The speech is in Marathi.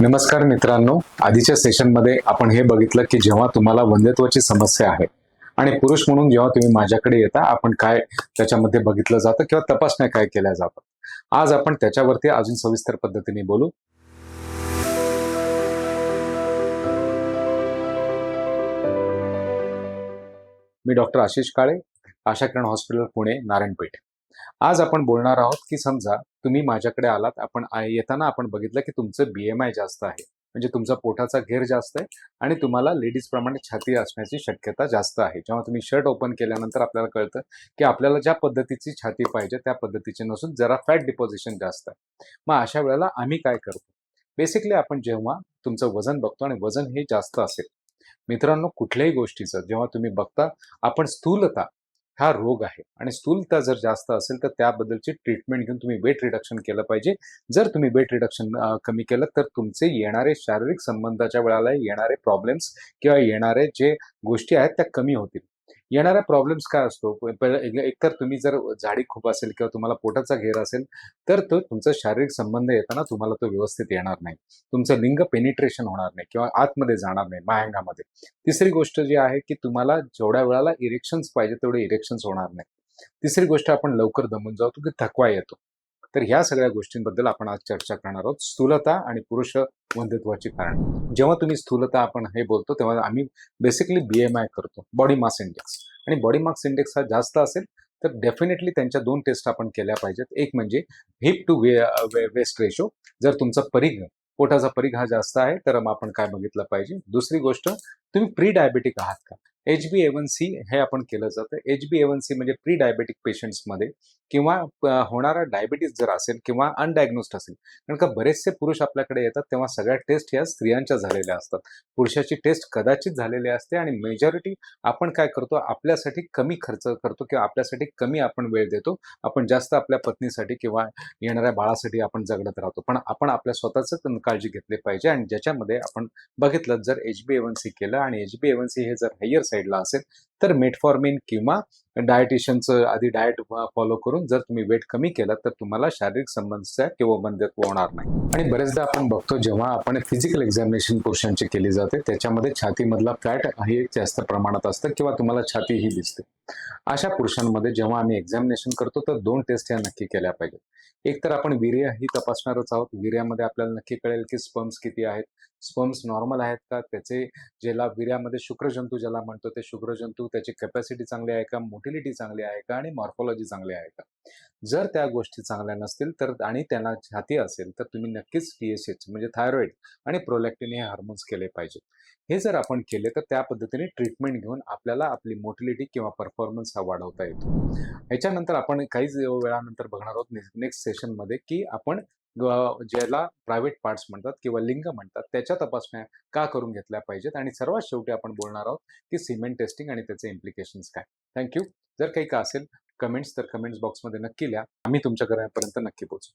नमस्कार मित्रांनो. आधीच्या सेशनमध्ये आपण हे बघितलं की जेव्हा तुम्हाला वंध्यत्वाची समस्या आहे आणि पुरुष म्हणून जेव्हा तुम्ही माझ्याकडे येता आपण काय त्याच्यामध्ये बघितलं जातं किंवा तपासण्या काय केल्या जातात. आज आपण त्याच्यावरती अजून सविस्तर पद्धतीने बोलू. मी डॉक्टर आशिष काळे आशा किरण हॉस्पिटल पुणे नारायणपेठ. आज आपण बोलणार आहोत की समजा तुम्ही माझ्याकडे आलात आपण येताना आपण बघितलं की तुमचं बीएमआय जास्त आहे. म्हणजे तुमचा पोटाचा घेर जास्त आहे आणि तुम्हाला लेडीज प्रमाणे छाती असण्याची शक्यता जास्त आहे. जेव्हा तुम्ही शर्ट ओपन केल्यानंतर आपल्याला कळतं की आपल्याला ज्या पद्धतीची छाती पाहिजे त्या पद्धतीची नसून जरा फॅट डिपॉझिशन जास्त आहे. मग अशा वेळेला आम्ही काय करतो? बेसिकली आपण जेव्हा तुमचं वजन बघतो आणि वजन हे जास्त असेल. मित्रांनो कुठल्याही गोष्टीचं जेव्हा तुम्ही बघता आपण स्थूलता हा रोग आहे. आणि स्थूलता जर जास्त असेल तर त्याबद्दलची ट्रीटमेंट घेऊन तुम्ही वेट रिडक्शन केलं पाहिजे. जर तुम्ही वेट रिडक्शन कमी केलं तर तुमचे येणारे शारीरिक संबंधाच्या वेळाला येणारे प्रॉब्लेम्स किंवा येणारे जे गोष्टी आहेत त्या कमी होतील. येणाऱ्या प्रॉब्लेम्स काय असतो? एक- एकतर तुम्ही जर झाडी खूप असेल किंवा तुम्हाला पोटाचा घेर असेल तर तो तुमचा शारीरिक संबंध येताना तुम्हाला तो व्यवस्थित येणार नाही. तुमचं लिंग पेनिट्रेशन होणार नाही किंवा आतमध्ये जाणार नाही मायंगामध्ये. तिसरी गोष्ट जी आहे की तुम्हाला जेवढ्या वेळाला इरेक्शन्स पाहिजे तेवढे इरेक्शन्स होणार नाही. तिसरी गोष्ट आपण लवकर दमून जातो की थकवा येतो. तर ह्या सगळ्या गोष्टींबद्दल आपण आज चर्चा करणार आहोत. स्थूलता आणि पुरुष वंध्यत्वाची कारण. जेव्हा तुम्ही स्थूलता आपण हे बोलतो तेव्हा आम्ही बेसिकली बी एम आय करतो. बॉडी मास इंडेक्स आणि बॉडी मास इंडेक्स हा जास्त असेल तर डेफिनेटली त्यांच्या दोन टेस्ट आपण केल्या पाहिजेत. एक म्हणजे hip to way waist ratio जर तुमचा परिघ पोटाचा परिघ हा जास्त आहे तर मग आपण काय बघितलं पाहिजे? दुसरी गोष्ट तुम्ही प्री डायबेटिक आहात का? एच बी एवन सी हे आपण केलं जातं. H B A one C म्हणजे प्री डायबेटिक पेशंट्समध्ये किंवा होणारा डायबिटीज जर असेल किंवा अनडायग्नोस्ड असेल कारण का बरेचसे पुरुष आपल्याकडे येतात तेव्हा सगळ्या टेस्ट ह्या स्त्रियांच्या झालेल्या असतात. पुरुषाची टेस्ट कदाचित झालेली असते आणि मेजॉरिटी आपण काय करतो आपल्यासाठी कमी खर्च करतो किंवा आपल्यासाठी कमी आपण वेळ देतो. आपण जास्त आपल्या पत्नीसाठी किंवा येणाऱ्या बाळासाठी आपण जगडत राहतो. पण आपण आपल्या स्वतःच काळजी घेतली पाहिजे आणि ज्याच्यामध्ये आपण बघितलं जर एच बी एवन सी केलं आणि एच बी एवन सी हे जर हायर साईडला असेल. तर मेटफॉर्मिन किंवा डायटिशियनचं आधी डाएट फॉलो करून जर तुम्ही वेट कमी केला तर तुम्हाला शारीरिक समस्या किंवा बंधत्व होणार नाही. आणि बरेचदा आपण बघतो जेव्हा आपण फिजिकल एक्झामिनेशन पुरुषांची केली जाते त्याच्यामध्ये छातीमधला फॅट हे जास्त प्रमाणात असतं किंवा तुम्हाला छाती ही दिसते. अशा पुरुषांमध्ये जेव्हा आम्ही एक्झामिनेशन करतो तर दोन टेस्ट ह्या नक्की केल्या पाहिजेत. एक तर आपण वीर्य ही तपासणारच आहोत. वीर्यामध्ये आपल्याला नक्की कळेल की स्पर्म्स किती आहेत. स्पर्म्स नॉर्मल आहेत का? त्याचे ज्याला वीर्यामध्ये शुक्रजंतू ज्याला म्हणतो ते शुक्रजंतू त्याची कॅपॅसिटी चांगली आहे का? मोटिलिटी चांगली आहे का? आणि मॉर्फॉलॉजी चांगली आहे का? जर त्या गोष्टी चांगल्या नसतील तर आणि त्यांना छाती असेल तर तुम्ही नक्कीच टी एस एच म्हणजे थायरॉइड आणि प्रोलॅक्टिन हे हार्मोन्स केले पाहिजेत. हे जर आपण केले तर त्या पद्धतीने ट्रीटमेंट घेऊन आपल्याला आपली मोटिलिटी किंवा परफॉर्मन्स हा वाढवता येतो. ह्याच्यानंतर आपण काहीच वेळानंतर बघणार आहोत नेक्स्ट सेशनमध्ये की आपण ज्याला प्रायव्हेट पार्ट्स म्हणतात किंवा लिंग म्हणतात त्याच्या तपासण्या का करून घेतल्या पाहिजेत? आणि सर्वात शेवटी आपण बोलणार आहोत की सिमेंट टेस्टिंग आणि त्याचे इम्प्लिकेशन्स काय? थँक्यू जर काही का असेल कमेंट्स तर कमेंट्स बॉक्समध्ये नक्की लिहा. आम्ही तुमच्या घरापर्यंत नक्की पोहोचू.